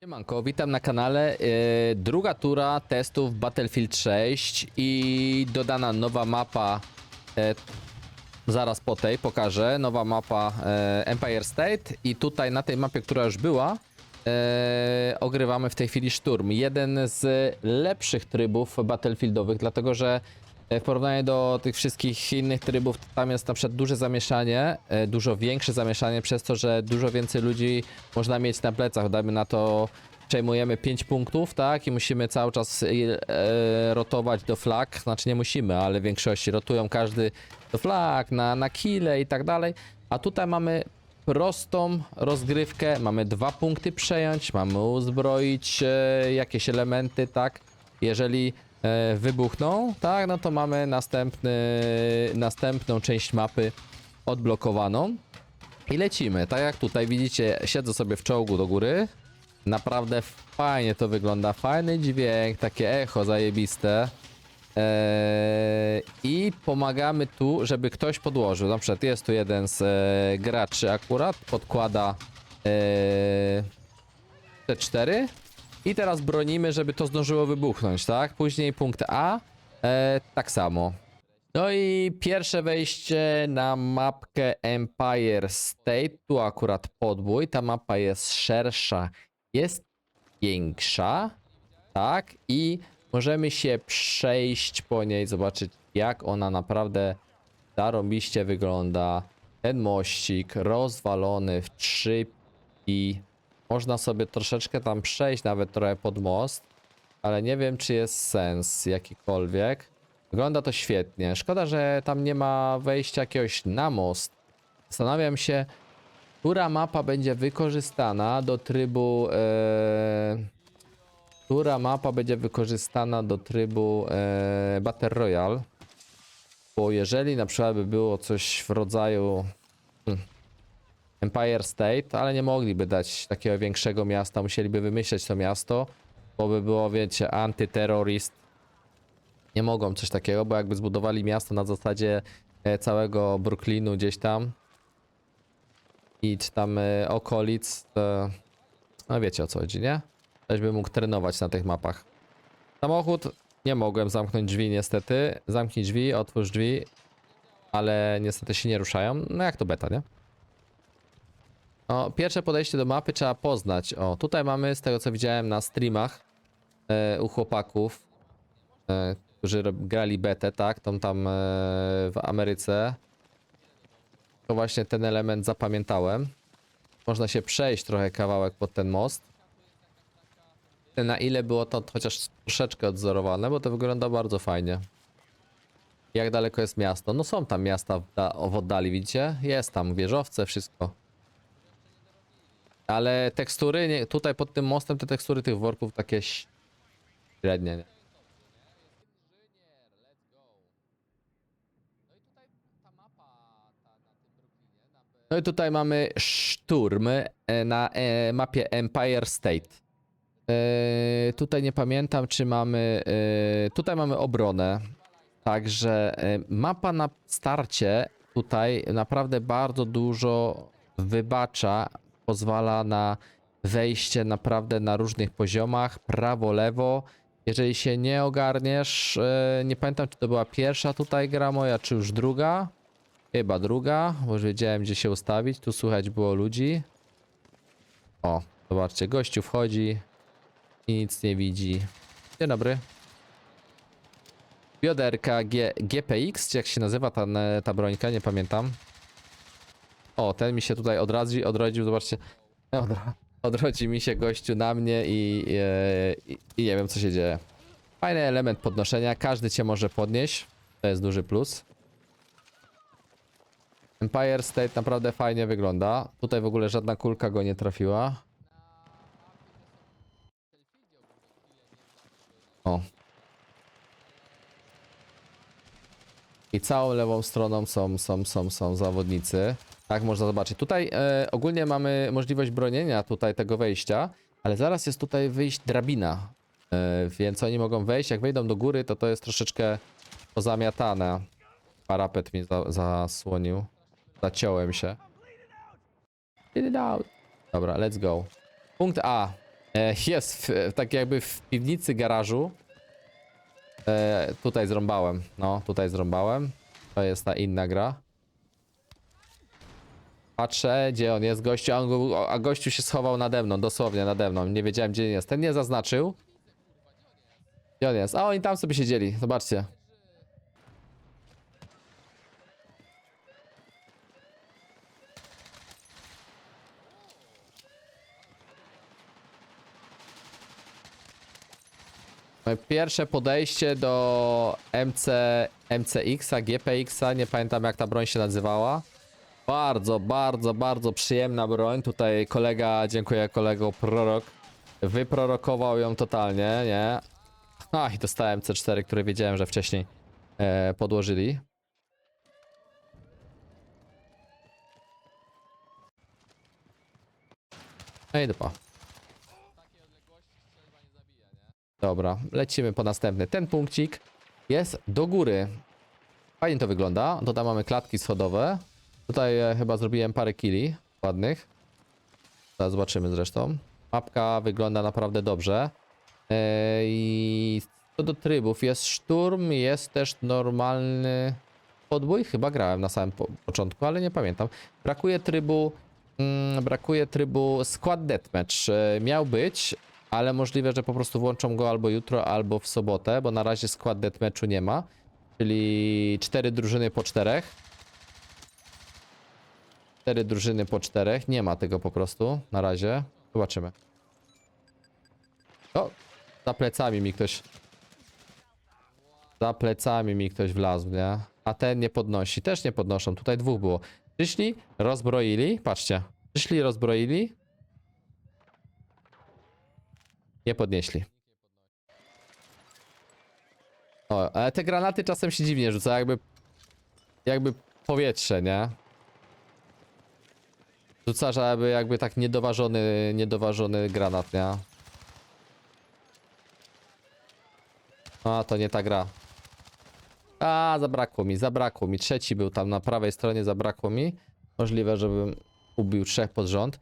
Siemanko, witam na kanale. Yy, druga tura testów Battlefield 6 i dodana nowa mapa. e, zaraz po tej pokażę. Nowa mapa e, Empire State i tutaj na tej mapie, która już była, ogrywamy w tej chwili szturm. Jeden z lepszych trybów battlefieldowych, dlatego że w porównaniu do tych wszystkich innych trybów, tam jest na przykład duże zamieszanie, e, dużo większe zamieszanie, przez to, że dużo więcej ludzi można mieć na plecach. Dajmy na to, przejmujemy 5 punktów, tak? I musimy cały czas e, rotować do flag. Znaczy nie musimy, ale w większości rotują każdy do flag, na, na kile i tak dalej. A tutaj mamy prostą rozgrywkę, mamy dwa punkty przejąć, mamy uzbroić e, jakieś elementy, tak? Jeżeli e, wybuchną, tak, no to mamy następny, następną część mapy odblokowaną i lecimy. Tak jak tutaj widzicie, siedzę sobie w czołgu do góry. Naprawdę fajnie to wygląda, fajny dźwięk, takie echo zajebiste. Eee, I pomagamy tu, żeby ktoś podłożył. Na przykład jest tu jeden z e, graczy akurat, podkłada e, T4 i teraz bronimy, żeby to zdążyło wybuchnąć, tak? Później punkt A, e, tak samo. No i pierwsze wejście na mapkę Empire State. Tu akurat podbój. Ta mapa jest szersza, jest większa, tak? I możemy się przejść po niej, zobaczyć jak ona naprawdę zarąbiście wygląda. Ten mościk rozwalony w trzy i można sobie troszeczkę tam przejść, nawet trochę pod most, ale nie wiem czy jest sens jakikolwiek. Wygląda to świetnie. Szkoda, że tam nie ma wejścia jakiegoś na most. Zastanawiam się, która mapa będzie wykorzystana do trybu. E, która mapa będzie wykorzystana do trybu e, Battle Royale. Bo jeżeli na przykład by było coś w rodzaju hmm, Empire State, ale nie mogliby dać takiego większego miasta, musieliby wymyśleć to miasto, bo by było, wiecie, antyterroryst nie mogą coś takiego, bo jakby zbudowali miasto na zasadzie e, całego Brooklynu gdzieś tam i czy tam e, okolic, to no wiecie o co chodzi, nie? Ktoś by mógł trenować na tych mapach. Samochód nie mogłem zamknąć drzwi niestety. Zamknij drzwi, otwórz drzwi, ale niestety się nie ruszają. No jak to beta, nie? No, pierwsze podejście do mapy trzeba poznać. O, tutaj mamy z tego co widziałem na streamach e, u chłopaków e, którzy grali betę, tak, tą tam e, w Ameryce, to właśnie ten element zapamiętałem. Można się przejść trochę kawałek pod ten most. Na ile było to chociaż troszeczkę odzorowane, bo to wygląda bardzo fajnie. Jak daleko jest miasto? No są tam miasta w, w oddali, widzicie? Jest tam wieżowce, wszystko. Ale tekstury, nie, tutaj pod tym mostem te tekstury tych worków takie średnie, nie? No i tutaj mamy szturm e, na e, mapie Empire State. E, tutaj nie pamiętam, czy mamy. Tutaj mamy obronę. Także mapa na starcie tutaj naprawdę bardzo dużo wybacza. Pozwala na wejście naprawdę na różnych poziomach, prawo, lewo. Jeżeli się nie ogarniesz, e, nie pamiętam, czy to była pierwsza tutaj gra moja, czy już druga. Chyba druga, bo już wiedziałem gdzie się ustawić. Tu słychać było ludzi. O, zobaczcie, gościu wchodzi i nic nie widzi. Dzień dobry. Bioderka G GPX, czy jak się nazywa ta, ta brońka, nie pamiętam. O, ten mi się tutaj odradzi, odrodził, zobaczcie. Odrodzi mi się gościu na mnie i, e, i, i nie wiem co się dzieje. Fajny element podnoszenia, każdy cię może podnieść. To jest duży plus. Empire State naprawdę fajnie wygląda. Tutaj w ogóle żadna kulka go nie trafiła. O. I całą lewą stroną są, są, są, są zawodnicy. Tak można zobaczyć. Tutaj e, ogólnie mamy możliwość bronienia tutaj tego wejścia, ale zaraz jest tutaj wyjść drabina. E, więc oni mogą wejść. Jak wejdą do góry, to to jest troszeczkę pozamiatane. Parapet mi za, zasłonił. Zaciąłem się. Get it out. Dobra, let's go. Punkt A. E, jest, w, tak jakby w piwnicy garażu. E, tutaj zrąbałem, no, tutaj zrąbałem. To jest ta inna gra. Patrzę, gdzie on jest, gościu, a, on, a gościu się schował nade mną, dosłownie nade mną. Nie wiedziałem, gdzie jest. Ten nie zaznaczył. Gdzie on jest? A oni tam sobie siedzieli, zobaczcie. Pierwsze podejście do MC, MCX-a, GPX-a, nie pamiętam jak ta broń się nazywała. Bardzo, bardzo, bardzo przyjemna broń. Tutaj kolega, dziękuję kolego Prorok, wyprorokował ją totalnie, nie? A i dostałem C4, które wiedziałem, że wcześniej e, podłożyli. No i dupa. Dobra, lecimy po następny. Ten punkcik jest do góry. Fajnie to wygląda. Tutaj mamy klatki schodowe. Tutaj e, chyba zrobiłem parę kili ładnych. Zaraz zobaczymy zresztą. Mapka wygląda naprawdę dobrze. E, I co do trybów, jest szturm, jest też normalny podbój. Chyba grałem na samym po początku, ale nie pamiętam. Brakuje trybu, mm, brakuje trybu Squad Deathmatch. E, miał być, ale możliwe, że po prostu włączą go albo jutro, albo w sobotę, bo na razie Squad Deathmatchu nie ma. Czyli cztery drużyny po czterech. Cztery drużyny po czterech. Nie ma tego po prostu na razie. Zobaczymy. O, za plecami mi ktoś. Za plecami mi ktoś wlazł, nie? A ten nie podnosi. Też nie podnoszą. Tutaj dwóch było. Przyszli, rozbroili. Patrzcie. Przyszli, rozbroili. Nie podnieśli. O, ale te granaty czasem się dziwnie rzuca, jakby. Jakby powietrze, nie? Rzuca, żeby jakby tak niedoważony, niedoważony granat, nie? A, to nie ta gra. A, zabrakło mi, zabrakło mi. Trzeci był tam na prawej stronie, zabrakło mi. Możliwe, żebym ubił trzech pod rząd.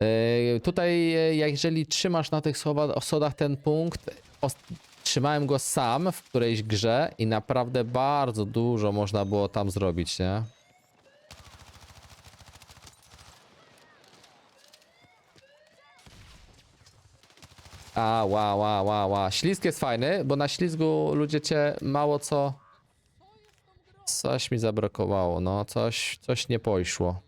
Yy, tutaj, e, jeżeli trzymasz na tych sodach ten punkt, trzymałem go sam w którejś grze i naprawdę bardzo dużo można było tam zrobić, nie? A, ła, ła, ła, ła. Ślizg jest fajny, bo na ślizgu ludzie cię mało co... Coś mi zabrakowało, no. Coś, coś nie poszło.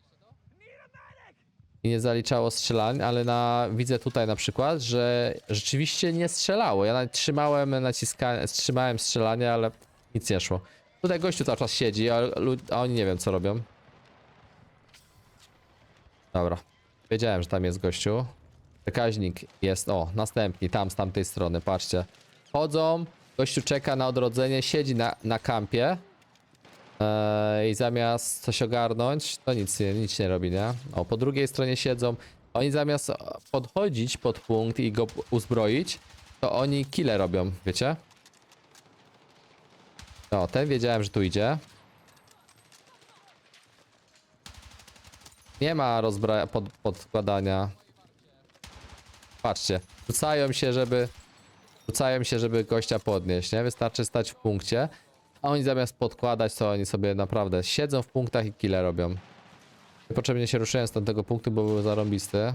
I nie zaliczało strzelań, ale na, widzę tutaj na przykład, że rzeczywiście nie strzelało. Ja trzymałem naciskanie, trzymałem strzelanie, ale nic nie szło. Tutaj gościu cały czas siedzi, a, a oni nie wiem co robią. Dobra. Wiedziałem, że tam jest gościu. Przekaźnik jest, o, następni, tam z tamtej strony, patrzcie. Chodzą, gościu czeka na odrodzenie, siedzi na, na kampie. Eee, I zamiast coś ogarnąć, to nic, nic nie robi, nie? O, po drugiej stronie siedzą. Oni zamiast podchodzić pod punkt i go uzbroić, to oni kile robią, wiecie? O, ten wiedziałem, że tu idzie. Nie ma podkładania. Patrzcie, rzucają się, żeby rzucają się, żeby gościa podnieść, nie? Wystarczy stać w punkcie, a oni zamiast podkładać, to oni sobie naprawdę siedzą w punktach i kile robią. Niepotrzebnie się ruszyłem z tamtego punktu, bo był zarąbisty.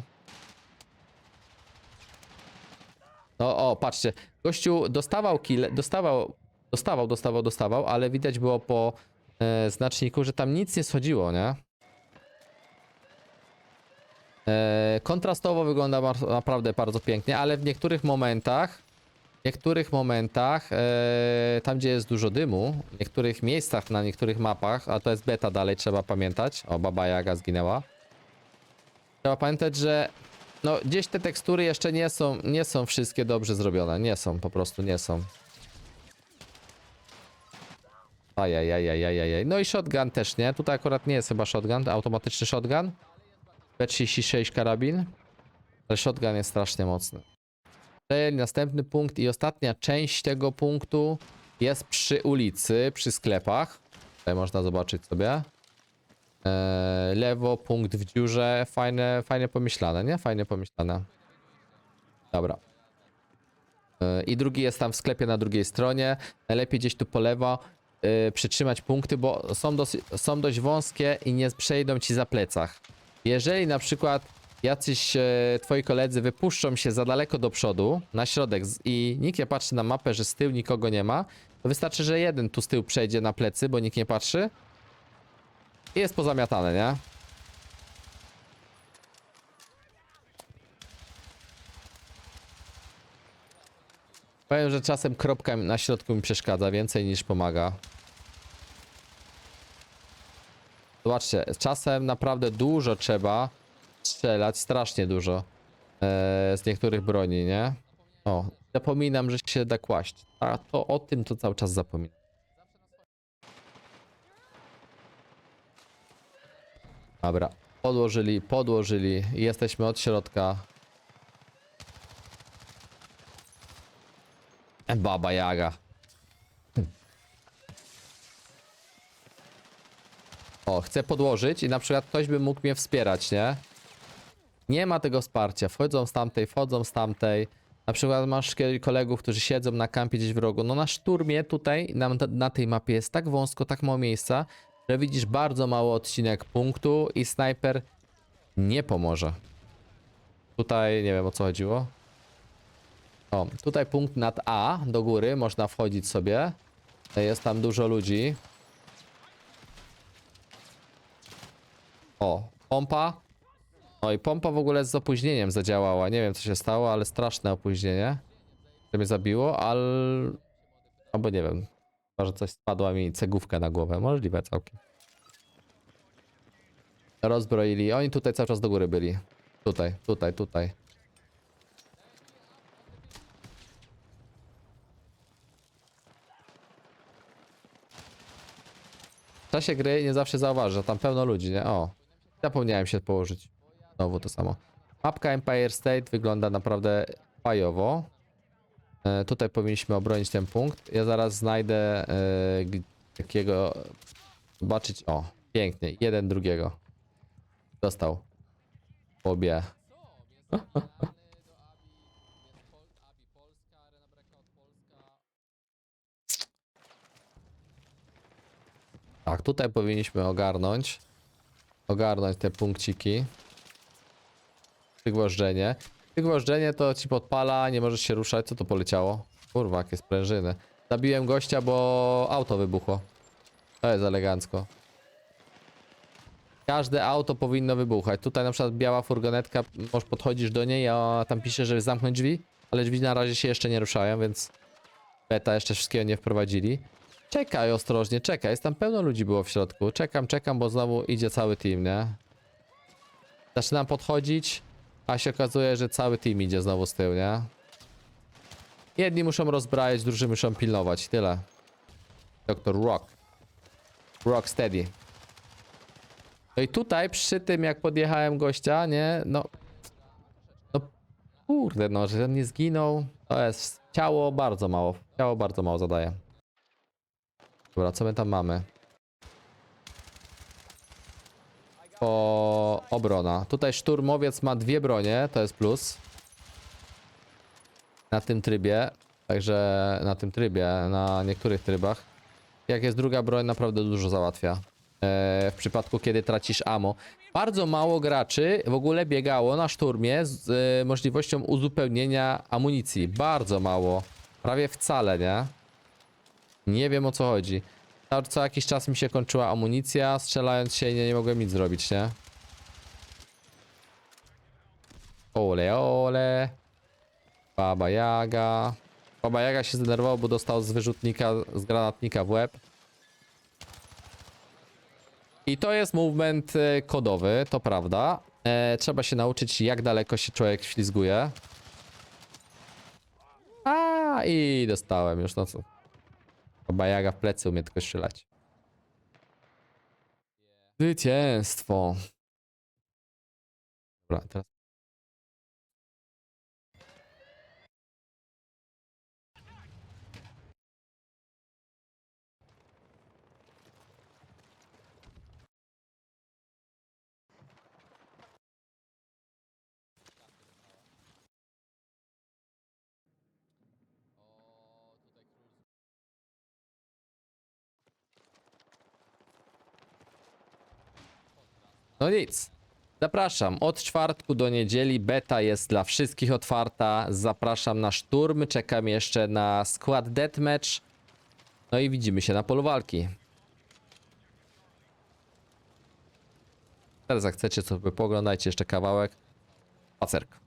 No o, patrzcie, gościu dostawał kill, dostawał, dostawał, dostawał, dostawał, ale widać było po e, znaczniku, że tam nic nie schodziło, nie? E, kontrastowo wygląda naprawdę bardzo pięknie, ale w niektórych momentach, w niektórych momentach, e, tam gdzie jest dużo dymu, w niektórych miejscach, na niektórych mapach, a to jest beta dalej, trzeba pamiętać. O, Baba Jaga zginęła. Trzeba pamiętać, że no gdzieś te tekstury jeszcze nie są, nie są wszystkie dobrze zrobione. Nie są, po prostu nie są. Ajajajajajajaj. No i shotgun też, nie? Tutaj akurat nie jest chyba shotgun, automatyczny shotgun. P36 karabin. Ale shotgun jest strasznie mocny. Następny punkt i ostatnia część tego punktu jest przy ulicy, przy sklepach. Tutaj można zobaczyć sobie. Eee, lewo, punkt w dziurze. Fajne, fajnie pomyślane, nie? Fajnie pomyślane. Dobra. Yy, I drugi jest tam w sklepie na drugiej stronie. Najlepiej gdzieś tu po lewo yy, przytrzymać punkty, bo są, dosyć, są dość wąskie i nie przejdą ci za plecach. Jeżeli na przykład jacyś e, twoi koledzy wypuszczą się za daleko do przodu, na środek i nikt nie patrzy na mapę, że z tyłu nikogo nie ma, to wystarczy, że jeden tu z tyłu przejdzie na plecy, bo nikt nie patrzy i jest pozamiatane, nie? Powiem, że czasem kropka na środku mi przeszkadza więcej niż pomaga. Zobaczcie, czasem naprawdę dużo trzeba strzelać, strasznie dużo e, z niektórych broni, nie? O, zapominam, że się da kłaść. A to o tym to cały czas zapominam. Dobra, podłożyli, podłożyli. Jesteśmy od środka. Baba Jaga. O, chcę podłożyć i na przykład ktoś by mógł mnie wspierać, nie? Nie ma tego wsparcia. Wchodzą z tamtej, wchodzą z tamtej. Na przykład masz kolegów, którzy siedzą na kampie gdzieś w rogu. No na szturmie tutaj, na, na tej mapie jest tak wąsko, tak mało miejsca, że widzisz bardzo mały odcinek punktu i snajper nie pomoże. Tutaj nie wiem o co chodziło. O, tutaj punkt nad A do góry, można wchodzić sobie. Jest tam dużo ludzi. O, pompa. No i pompa w ogóle z opóźnieniem zadziałała. Nie wiem co się stało, ale straszne opóźnienie. To mnie zabiło, ale... Albo nie wiem. Może coś spadła mi cegówka na głowę. Możliwe całkiem. Rozbroili. Oni tutaj cały czas do góry byli. Tutaj, tutaj, tutaj. W czasie gry nie zawsze zauważy, że tam pełno ludzi, nie? O, zapomniałem się położyć. Znowu to samo. Mapka Empire State wygląda naprawdę fajowo. E, tutaj powinniśmy obronić ten punkt. Ja zaraz znajdę e, takiego... Zobaczyć... O, pięknie. Jeden drugiego. Dostał. Obie. Tak, tutaj powinniśmy ogarnąć. Ogarnąć te punkciki. Wygwożdżenie. Wygwożdżenie to ci podpala, nie możesz się ruszać. Co to poleciało? Kurwa, jakie sprężyny. Zabiłem gościa, bo auto wybuchło. To jest elegancko. Każde auto powinno wybuchać. Tutaj na przykład biała furgonetka, może podchodzisz do niej, a tam pisze, żeby zamknąć drzwi, ale drzwi na razie się jeszcze nie ruszają, więc beta jeszcze wszystkiego nie wprowadzili. Czekaj ostrożnie, czekaj, jest tam pełno ludzi było w środku. Czekam, czekam, bo znowu idzie cały team, nie? Zaczynam podchodzić, a się okazuje, że cały team idzie znowu z tyłu, nie? Jedni muszą rozbrajać, drudzy muszą pilnować, tyle. Doktor Rock. Rock steady. No i tutaj przy tym jak podjechałem gościa, nie, no... No kurde, no, że on nie zginął, to jest ciało bardzo mało, ciało bardzo mało zadaje. Dobra, co my tam mamy? O, obrona. Tutaj szturmowiec ma dwie bronie, to jest plus. Na tym trybie, także na tym trybie, na niektórych trybach. Jak jest druga broń, naprawdę dużo załatwia. E, w przypadku, kiedy tracisz ammo. Bardzo mało graczy w ogóle biegało na szturmie z e, możliwością uzupełnienia amunicji. Bardzo mało. Prawie wcale, nie? Nie wiem o co chodzi. Co, jakiś czas mi się kończyła amunicja, strzelając się nie, nie mogłem nic zrobić, nie? Ole, ole. Baba Jaga. Baba Jaga się zdenerwował, bo dostał z wyrzutnika, z granatnika w łeb. I to jest movement e, kodowy, to prawda. E, trzeba się nauczyć, jak daleko się człowiek ślizguje. A i dostałem już, no co. Baba Jaga w plecy umie tylko strzelać. Zwycięstwo. Dobra, teraz No nic. Zapraszam. Od czwartku do niedzieli beta jest dla wszystkich otwarta. Zapraszam na szturm. Czekam jeszcze na skład deathmatch. No i widzimy się na polu walki. Teraz jak chcecie sobie poglądajcie jeszcze kawałek. Pacerk.